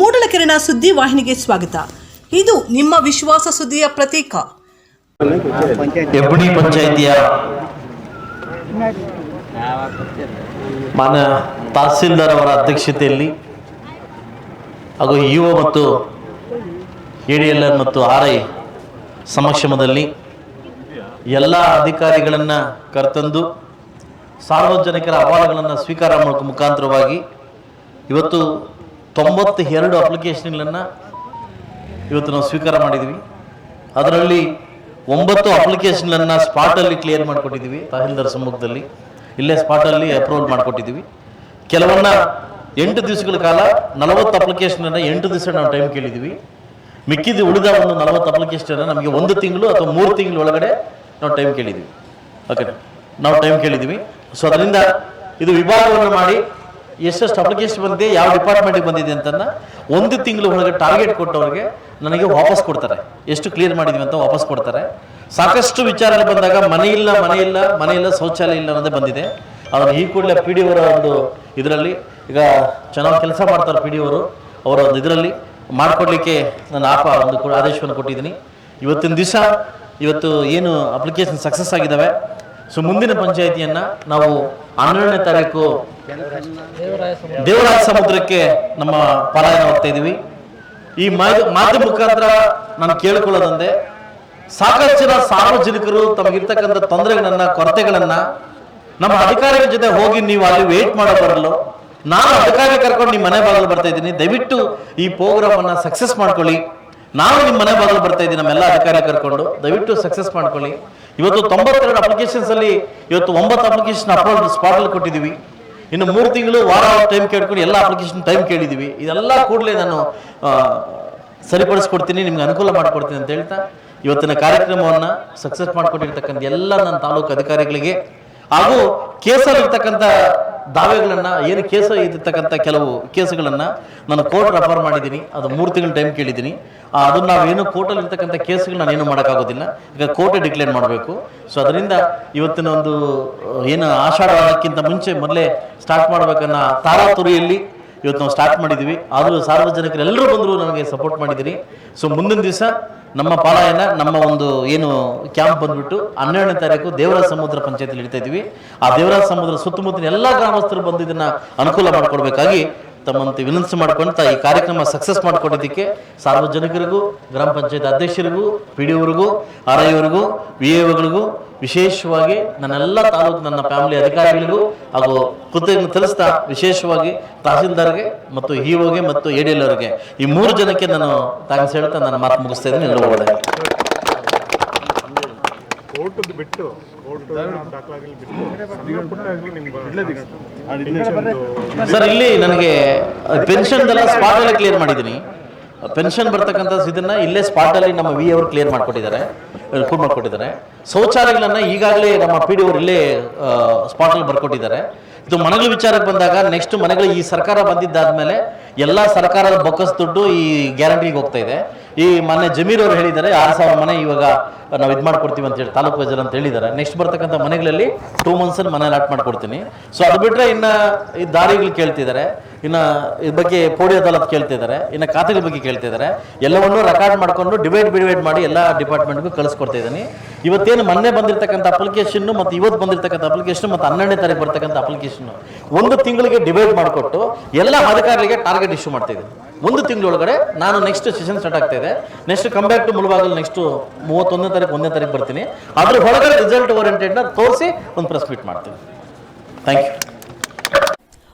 ಮೂಡಲಕೆರೆನ ಸುದ್ದಿ ವಾಹಿನಿಗೆ ಸ್ವಾಗತ. ಇದು ನಿಮ್ಮ ವಿಶ್ವಾಸ ಸುದ್ದಿಯ ಪ್ರತೀಕ. ಹೆಬ್ಬಣಿ ಪಂಚಾಯಿತಿಯ ಮಾನ್ಯ ತಹಸೀಲ್ದಾರ್ ಅವರ ಅಧ್ಯಕ್ಷತೆಯಲ್ಲಿ ಹಾಗೂ ಇಒ ಮತ್ತು ಎ ಮತ್ತು ಆರ್ ಐ ಸಮಕ್ಷಮದಲ್ಲಿ ಎಲ್ಲ ಅಧಿಕಾರಿಗಳನ್ನು ಕರೆತಂದು ಸಾರ್ವಜನಿಕರ ಅಹವಾಲುಗಳನ್ನು ಸ್ವೀಕಾರ ಮಾಡೋಕ್ಕೆ ಮುಖಾಂತರವಾಗಿ ಇವತ್ತು ತೊಂಬತ್ತ ಎರಡು ಅಪ್ಲಿಕೇಶನ್ಗಳನ್ನು ಇವತ್ತು ನಾವು ಸ್ವೀಕಾರ ಮಾಡಿದ್ದೀವಿ ಅದರಲ್ಲಿ ಒಂಬತ್ತು ಅಪ್ಲಿಕೇಶನ್ಗಳನ್ನು ಸ್ಪಾಟಲ್ಲಿ ಕ್ಲಿಯರ್ ಮಾಡಿಕೊಟ್ಟಿದ್ದೀವಿ ತಹಸೀಲ್ದಾರ್ ಸಮ್ಮುಖದಲ್ಲಿ. ಇಲ್ಲೇ ಸ್ಪಾಟಲ್ಲಿ ಅಪ್ರೂವಲ್ ಮಾಡಿಕೊಟ್ಟಿದ್ದೀವಿ ಕೆಲವನ್ನ ಎಂಟು ದಿವಸಗಳ ಕಾಲ ನಲವತ್ತು ಅಪ್ಲಿಕೇಶನನ್ನು ಎಂಟು ದಿವಸ ನಾವು ಟೈಮ್ ಕೇಳಿದ್ದೀವಿ ಮಿಕ್ಕಿದ ಉಳಿದ ಒಂದು ನಲವತ್ತು ಅಪ್ಲಿಕೇಶನನ್ನು ನಮಗೆ ಒಂದು ತಿಂಗಳು ಅಥವಾ ಮೂರು ತಿಂಗಳ ಒಳಗಡೆ ನಾವು ಟೈಮ್ ಕೇಳಿದ್ದೀವಿ ಓಕೆ ನಾವು ಟೈಮ್ ಕೇಳಿದ್ದೀವಿ ಸೊ ಅದರಿಂದ ಇದು ವಿಭಾಗವನ್ನು ಮಾಡಿ ಎಷ್ಟೆಷ್ಟು ಅಪ್ಲಿಕೇಶನ್ ಬಂದಿದೆ, ಯಾವ ಡಿಪಾರ್ಟ್ಮೆಂಟಿಗೆ ಬಂದಿದೆ ಅಂತನ್ನ ಒಂದು ತಿಂಗಳು ಒಳಗೆ ಟಾರ್ಗೆಟ್ ಕೊಟ್ಟವ್ರಿಗೆ ನನಗೆ ವಾಪಸ್ ಕೊಡ್ತಾರೆ. ಎಷ್ಟು ಕ್ಲಿಯರ್ ಮಾಡಿದ್ವಿ ಅಂತ ವಾಪಸ್ ಕೊಡ್ತಾರೆ. ಸಾಕಷ್ಟು ವಿಚಾರಗಳು ಬಂದಾಗ ಮನೆ ಇಲ್ಲ ಮನೆ ಇಲ್ಲ ಮನೆ ಇಲ್ಲ, ಶೌಚಾಲಯ ಇಲ್ಲ ಅನ್ನೋದೇ ಬಂದಿದೆ. ಅದನ್ನು ಈ ಕೂಡಲೇ ಪಿ ಡಿ ಅವರ ಒಂದು ಇದರಲ್ಲಿ, ಈಗ ಚೆನ್ನಾಗಿ ಕೆಲಸ ಮಾಡ್ತಾರೆ ಪಿ ಡಿ ಅವರು, ಅವರ ಒಂದು ಇದರಲ್ಲಿ ಮಾಡಿಕೊಡ್ಲಿಕ್ಕೆ ನಾನು ಆಪ ಒಂದು ಆದೇಶವನ್ನು ಕೊಟ್ಟಿದ್ದೀನಿ. ಇವತ್ತಿನ ದಿವಸ ಇವತ್ತು ಏನು ಅಪ್ಲಿಕೇಶನ್ ಸಕ್ಸಸ್ ಆಗಿದ್ದಾವೆ ಸೊ ಮುಂದಿನ ಪಂಚಾಯಿತಿಯನ್ನು ನಾವು ಹನ್ನೆರಡನೇ ತಾರೀಕು ದೇವರಾಜ ಸಮುದ್ರಕ್ಕೆ ನಮ್ಮ ಪಲಾಯನ ಹೋಗ್ತಾ ಇದೀವಿ. ಈ ಮಾತು ಮುಖಾಂತರ ನಾನು ಕೇಳಿಕೊಳ್ಳೋದಂದೆ ಸಾಕಷ್ಟು ಜನ ಸಾರ್ವಜನಿಕರು ತಮಗಿರ್ತಕ್ಕಂಥ ತೊಂದರೆಗಳನ್ನ, ಕೊರತೆಗಳನ್ನ ನಮ್ಮ ಅಧಿಕಾರಿಗಳ ಜೊತೆ ಹೋಗಿ ನೀವು ಅಲ್ಲಿ ವೇಟ್ ಮಾಡೋ ಬರಲು ನಾನು ಅಧಿಕಾರಿ ಕರ್ಕೊಂಡು ನಿಮ್ಮ ಮನೆ ಬಾಗಿಲು ಬರ್ತಾ ಇದ್ದೀನಿ. ದಯವಿಟ್ಟು ಈ ಪ್ರೋಗ್ರಾಮ್ ಅನ್ನ ಸಕ್ಸಸ್ ಮಾಡ್ಕೊಳ್ಳಿ. ನಾನು ನಿಮ್ಮ ಮನೆ ಬಾಗಿಲು ಬರ್ತಾ ಇದ್ದೀನಿ ನಮ್ಮೆಲ್ಲ ಅಧಿಕಾರಿ ಕರ್ಕೊಂಡು, ದಯವಿಟ್ಟು ಸಕ್ಸಸ್ ಮಾಡ್ಕೊಳ್ಳಿ. ಇವತ್ತು ತೊಂಬತ್ತೆರಡು ಅಪ್ಲಿಕೇಶನ್ಸ್ ಅಲ್ಲಿ, ಇವತ್ತು ಒಂಬತ್ತು ಅಪ್ಲಿಕೇಶನ್ ಅಪ್ಲೋಡ್ ಸ್ಪಾಟ್ ಅಲ್ಲಿ ಕೊಟ್ಟಿದ್ದೀವಿ. ಇನ್ನು ಮೂರು ತಿಂಗಳು ವಾರ ಟೈಮ್ ಕೇಳ್ಕೊಂಡು ಎಲ್ಲ ಅಪ್ಲಿಕೇಶನ್ ಟೈಮ್ ಕೇಳಿದ್ದೀವಿ. ಇದೆಲ್ಲ ಕೂಡಲೇ ನಾನು ಸರಿಪಡಿಸ್ಕೊಡ್ತೀನಿ, ನಿಮ್ಗೆ ಅನುಕೂಲ ಮಾಡಿಕೊಡ್ತೀನಿ ಅಂತ ಹೇಳ್ತಾ, ಇವತ್ತಿನ ಕಾರ್ಯಕ್ರಮವನ್ನು ಸಕ್ಸಸ್ ಮಾಡಿಕೊಟ್ಟಿರ್ತಕ್ಕಂಥ ಎಲ್ಲ ನನ್ನ ತಾಲೂಕು ಅಧಿಕಾರಿಗಳಿಗೆ ಹಾಗೂ ಕೇಸಲ್ಲಿರ್ತಕ್ಕಂಥ ದಾವೆಗಳನ್ನ ಏನು ಕೇಸ ಇದ್ದಿರ್ತಕ್ಕಂಥ ಕೆಲವು ಕೇಸುಗಳನ್ನು ನಾನು ಕೋರ್ಟ್ ರೆಫರ್ ಮಾಡಿದ್ದೀನಿ. ಅದು ಮೂರು ತಿಂಗಳು ಟೈಮ್ ಕೇಳಿದ್ದೀನಿ. ಅದನ್ನು ನಾವು ನಾವೇನು ಕೋರ್ಟಲ್ಲಿ ಇರ್ತಕ್ಕಂಥ ಕೇಸುಗಳು ನಾನು ಏನು ಮಾಡೋಕ್ಕಾಗೋದಿಲ್ಲ. ಈಗ ಕೋರ್ಟ್ ಡಿಕ್ಲೇರ್ ಮಾಡಬೇಕು. ಸೊ ಅದರಿಂದ ಇವತ್ತಿನ ಒಂದು ಏನು ಆಷಾಢಕ್ಕಿಂತ ಮುಂಚೆ ಮೊದಲೇ ಸ್ಟಾರ್ಟ್ ಮಾಡಬೇಕನ್ನೋ ತಾರಾತುರಿಯಲ್ಲಿ ಇವತ್ತು ನಾವು ಸ್ಟಾರ್ಟ್ ಮಾಡಿದ್ದೀವಿ. ಆದರೂ ಸಾರ್ವಜನಿಕರೆಲ್ಲರೂ ಬಂದರು ನನಗೆ ಸಪೋರ್ಟ್ ಮಾಡಿದ್ದೀರಿ. ಸೊ ಮುಂದಿನ ದಿವಸ ನಮ್ಮ ಪಾಳಾಯನ, ನಮ್ಮ ಒಂದು ಏನು ಕ್ಯಾಂಪ್ ಬಂದ್ಬಿಟ್ಟು ಹನ್ನೆರಡನೇ ತಾರೀಕು ದೇವರಾಜ ಸಮುದ್ರ ಪಂಚಾಯತಿಲಿ ಇಡ್ತಾ ಇದ್ದೀವಿ. ಆ ದೇವರಾಜ ಸಮುದ್ರ ಸುತ್ತಮುತ್ತಲಿನ ಎಲ್ಲ ಗ್ರಾಮಸ್ಥರು ಬಂದು ಇದನ್ನ ಅನುಕೂಲ ಮಾಡಿಕೊಡ್ಬೇಕಾಗಿ ತಮ್ಮಂತೆ ವಿನಂತಿ ಮಾಡ್ಕೊಂತ ಈ ಕಾರ್ಯಕ್ರಮ ಸಕ್ಸಸ್ ಮಾಡ್ಕೊಂಡಿದ್ದಕ್ಕೆ ಸಾರ್ವಜನಿಕರಿಗೂ, ಗ್ರಾಮ ಪಂಚಾಯತ್ ಅಧ್ಯಕ್ಷರಿಗೂ, ಪಿ ಡಿ ಅವರಿಗೂ ಆರ್ ಐ ಅವರಿಗೂ ವಿ ಎಗಳಿಗೂ ವಿಶೇಷವಾಗಿ ನನ್ನೆಲ್ಲ ತಾಲೂಕು ನನ್ನ ಫ್ಯಾಮಿಲಿ ಅಧಿಕಾರಿಗಳಿಗೂ ಹಾಗೂ ಕೃತಜ್ಞ ತಿಳಿಸ್ತಾ ವಿಶೇಷವಾಗಿ ತಹಸೀಲ್ದಾರ್ಗೆ ಮತ್ತು ಇಒಗೆ ಮತ್ತು ಎ ಡಿ ಎಲ್ ಅವರಿಗೆ ಈ ಮೂರು ಜನಕ್ಕೆ ನಾನು ಥ್ಯಾಂಕ್ಸ್ ಹೇಳ್ತಾ ನನ್ನ ಮಾತು ಮುಗಿಸ್ತಾ ಇದ್ದೀನಿ. ಎಲ್ಲರೂ ಕೋರ್ಟದ್ದು ಬಿಟ್ಟು ಕೋರ್ಟ್ ದಾಖಲಾಗಲಿ ಸರ್ ಇಲ್ಲಿ ನನಗೆ ಪೆನ್ಷನ್ದೆಲ್ಲ ಸ್ಪಾಟಲ್ಲೇ ಕ್ಲಿಯರ್ ಮಾಡಿದ್ದೀನಿ. ಪೆನ್ಷನ್ ಬರ್ತಕ್ಕಂಥ ಇದನ್ನ ಇಲ್ಲೇ ಸ್ಪಾಟಲ್ಲಿ ನಮ್ಮ ವಿ ಅವರು ಕ್ಲಿಯರ್ ಮಾಡಿಕೊಟ್ಟಿದ್ದಾರೆ. ಕೂಡ ಮಾಡಿಕೊಟ್ಟಿದ್ದಾರೆ. ಶೌಚಾಲಯಗಳನ್ನ ಈಗಾಗಲೇ ನಮ್ಮ ಪಿ ಡಿ ಅವರು ಇಲ್ಲೇ ಸ್ಪಾಟಲ್ಲಿ ಬರ್ಕೊಟ್ಟಿದ್ದಾರೆ. ಇದು ಮನೆಗಳ ವಿಚಾರಕ್ಕೆ ಬಂದಾಗ ನೆಕ್ಸ್ಟ್ ಮನೆಗಳು ಈ ಸರ್ಕಾರ ಬಂದಿದ್ದಾದ್ಮೇಲೆ ಎಲ್ಲ ಸರ್ಕಾರದ ಬೊಕ್ಕಸ್ ದುಡ್ಡು ಈ ಗ್ಯಾರಂಟಿಗೆ ಹೋಗ್ತಾ ಇದೆ. ಈ ಮನೆ ಜಮೀರ್ ಅವರು ಹೇಳಿದ್ದಾರೆ, ಆರು ಸಾವಿರ ಮನೆ ಇವಾಗ ನಾವು ಇದು ಮಾಡ್ಕೊಡ್ತೀವಿ ಅಂತ ಹೇಳಿ, ತಾಲೂಕು ವೈಜರ್ ಅಂತ ಹೇಳಿದ್ದಾರೆ. ನೆಕ್ಸ್ಟ್ ಬರ್ತಕ್ಕಂಥ ಮನೆಗಳಲ್ಲಿ ಟೂ ಮಂತ್ಸಲ್ಲಿ ಮನೆ ಲಾಟ್ ಮಾಡ್ಕೊಡ್ತೀನಿ. ಸೊ ಅದು ಬಿಟ್ಟರೆ ಇನ್ನು ಈ ದಾರಿಗಳು ಕೇಳ್ತಿದ್ದಾರೆ. ಇನ್ನು ಇದ್ರ ಬಗ್ಗೆ ಪೋಡಿ ಅದಾಲತ್ ಕೇಳ್ತಿದ್ದಾರೆ ಇನ್ನು ಖಾತೆಗಳ ಬಗ್ಗೆ ಕೇಳ್ತಿದ್ದಾರೆ ಎಲ್ಲವನ್ನೂ ರೆಕಾರ್ಡ್ ಮಾಡಿಕೊಂಡು ಡಿವೈಡ್ ಡಿವೈಡ್ ಮಾಡಿ ಎಲ್ಲ ಡಿಪಾರ್ಟ್ಮೆಂಟ್ಗೂ ಕಳಿಸ್ಕೊಡ್ತಾ ಇದ್ದೀನಿ ಇವತ್ತೇನು ಮೊನ್ನೆ ಬಂದಿರತಕ್ಕಂಥ ಅಪ್ಲಿಕೇಶನ್ನು ಮತ್ತು ಇವತ್ತು ಬಂದಿರತಕ್ಕಂಥ ಅಪ್ಲಿಕೇಶನ್ ಮತ್ತು ಹನ್ನೆರಡನೇ ತಾರೀಕು ಬರ್ತಕ್ಕಂಥ ಅಪ್ಲಿಕೇಶನ್ ಒಂದು ತಿಂಗಳಿಗೆ ಡಿವೈಡ್ ಮಾಡಿಕೊಟ್ಟು ಎಲ್ಲ ಅಧಿಕಾರಿಗಳಿಗೆ ಟಾರ್ಗೆಟ್ ಇಶ್ಯೂ ಮಾಡ್ತಾ ಇದ್ದೀನಿ ಒಂದು ತಿಂಗಳೊಳಗಡೆ ನಾನು ನೆಕ್ಸ್ಟ್ ಸೆಷನ್ ಸ್ಟಾರ್ಟ್ ಆಗ್ತಾ ಇದೆ. Next back to Mulbagal next ಮೂವತ್ತೊಂದನೇ ತಾರೀಕು ಒಂದನೇ ತಾರೀಕು ಬರ್ತೀನಿ. ಅದ್ರ ಹೊರಗಡೆ ರಿಸಲ್ಟ್ ಓರಿಯೆಂಟೆಡ್ನ ತೋರಿಸಿ ಒಂದು ಪ್ರೆಸ್ ಮೀಟ್ ಮಾಡ್ತೀನಿ. Thank you